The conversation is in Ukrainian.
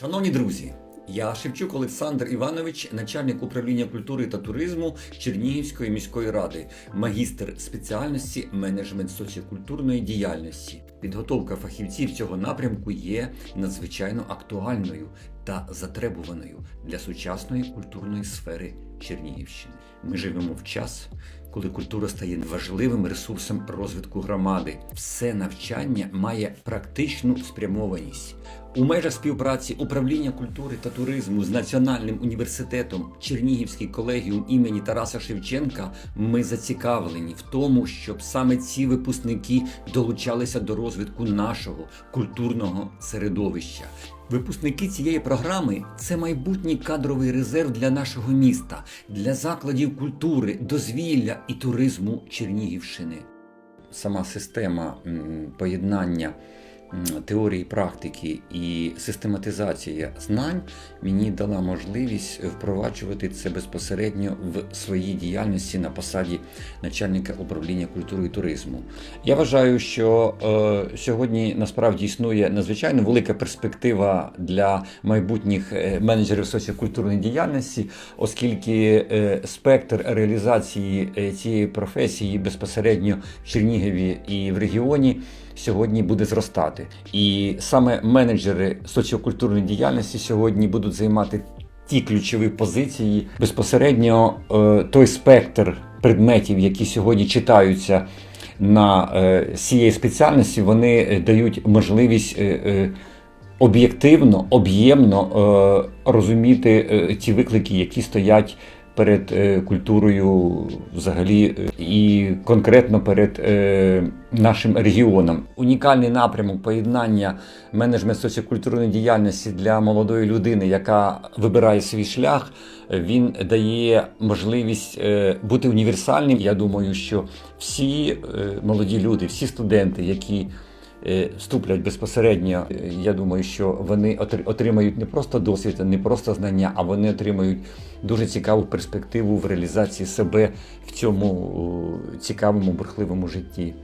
Шановні друзі, я Шевчук Олександр Іванович, начальник управління культури та туризму Чернігівської міської ради, магістр спеціальності менеджмент соціокультурної діяльності. Підготовка фахівців цього напрямку є надзвичайно актуальною та затребуваною для сучасної культурної сфери Чернігівщини. Ми живемо в час, коли культура стає важливим ресурсом розвитку громади. Все навчання має практичну спрямованість. У межах співпраці управління культури та туризму з Національним університетом Чернігівський колегіум імені Тараса Шевченка ми зацікавлені в тому, щоб саме ці випускники долучалися до розвитку нашого культурного середовища. Випускники цієї програми це майбутній кадровий резерв для нашого міста, для закладів культури, дозвілля і туризму Чернігівщини. Сама система поєднання теорії, практики і систематизація знань мені дала можливість впроваджувати це безпосередньо в своїй діяльності на посаді начальника управління культури і туризму. Я вважаю, що е, сьогодні насправді існує надзвичайно велика перспектива для майбутніх е, менеджерів соціокультурної діяльності, оскільки е, спектр реалізації е, цієї професії безпосередньо в Чернігові і в регіоні сьогодні буде зростати. І саме менеджери соціокультурної діяльності сьогодні будуть займати ті ключові позиції безпосередньо е, той спектр предметів, які сьогодні читаються на е, цієї спеціальності, вони е, дають можливість. е, е, Об'єктивно, об'ємно е, розуміти е, ті виклики, які стоять перед е, культурою взагалі е, і конкретно перед е, нашим регіоном. Унікальний напрямок поєднання менеджмент соціокультурної діяльності для молодої людини, яка вибирає свій шлях. Він дає можливість бути універсальним. Я думаю, що всі молоді люди, всі студенти, які вступлять безпосередньо, е, я думаю, що вони отри- отримають не просто досвід, не просто знання, а вони отримають дуже цікаву перспективу в реалізації себе в цьому е, цікавому бурхливому житті.